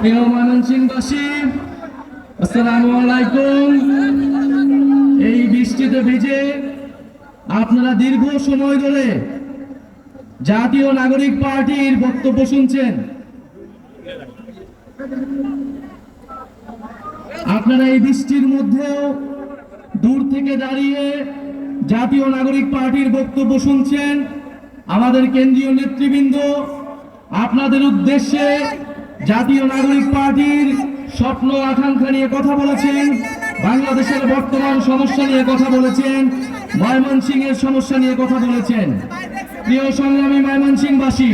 প্রিয় ময়মনসিংহবাসী আসসালামু আলাইকুম। এই বৃষ্টিতে ভিজে আপনারা দীর্ঘ সময় ধরে জাতীয় নাগরিক পার্টির বক্তব্য শুনছেন। আপনারা এই বৃষ্টির মধ্যেও দূর থেকে দাঁড়িয়ে জাতীয় নাগরিক পার্টির বক্তব্য শুনছেন। আমাদের কেন্দ্রীয় নেতৃবৃন্দ, আপনাদের উদ্দেশ্যে জাতীয় নাগরিক পার্টির স্বপ্ন আকাঙ্ক্ষা নিয়ে কথা বলেছেন, বাংলাদেশের বর্তমান সমস্যা নিয়ে কথা বলেছেন, ময়মনসিংহের সমস্যা নিয়ে কথা বলেছেন। প্রিয় সংগ্রামী ময়মনসিংহবাসী,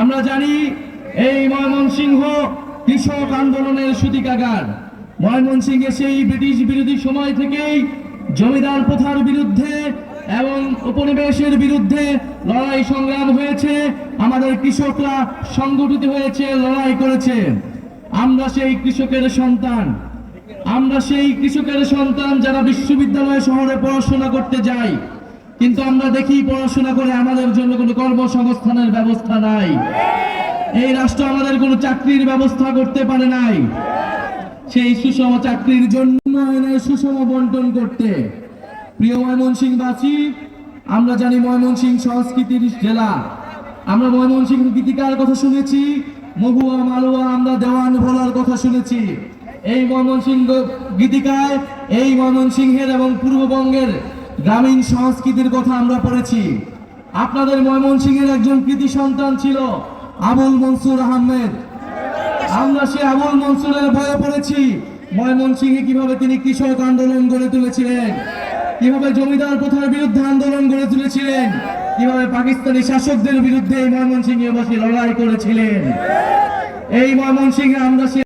আমরা জানি এই ময়মনসিংহ কৃষক আন্দোলনের সূতিকাগার। ময়মনসিংহে সেই ব্রিটিশ বিরোধী সময় থেকেই জমিদার প্রথার বিরুদ্ধে এবং উপনিবেশের বিরুদ্ধে লড়াই সংগ্রাম হয়েছে, আমাদের কৃষকরা সংগঠিত হয়েছে, লড়াই করেছে। আমরা সেই কৃষকের সন্তান। আমরা সেই কৃষকের সন্তান যারা বিশ্ববিদ্যালয় শহরে পড়াশোনা করতে যাই কিন্তু আমরা দেখি পড়াশোনা করে আমাদের জন্য কোনো কর্মসংস্থানের ব্যবস্থা নাই। এই রাষ্ট্র আমাদের কোনো চাকরির ব্যবস্থা করতে পারে নাই। সেই সুষম চাকরির জন্য সুষম বন্টন করতে। প্রিয় ময়মনসিংহবাসী আমরা জানি ময়মনসিংহ সংস্কৃতির জেলা। আমরা ময়মনসিংহ গীতিকার কথা শুনেছি, মহুয়া মালুয়া আমরা দেওয়ান ভোলার কথা শুনেছি। এই ময়মনসিংহ গীতিকায়, এই ময়মনসিংহের এবং পূর্ববঙ্গের গ্রামীণ সংস্কৃতির কথা আমরা পড়েছি। আপনাদের ময়মনসিংহের একজন কৃতি সন্তান ছিল আবুল মনসুর আহমেদ। আমরা সে আবুল মনসুরের ভয়ে পড়েছি, ময়মনসিংহে কীভাবে তিনি কৃষক আন্দোলন গড়ে তুলেছিলেন। কীভাবে জমিদার প্রথার বিরুদ্ধে আন্দোলন গড়ে তুলেছিলেন? কীভাবে পাকিস্তানি শাসকদের বিরুদ্ধে এই ময়মনসিংহে বসে লড়াই করেছিলেন? এই ময়মনসিংহে আমরা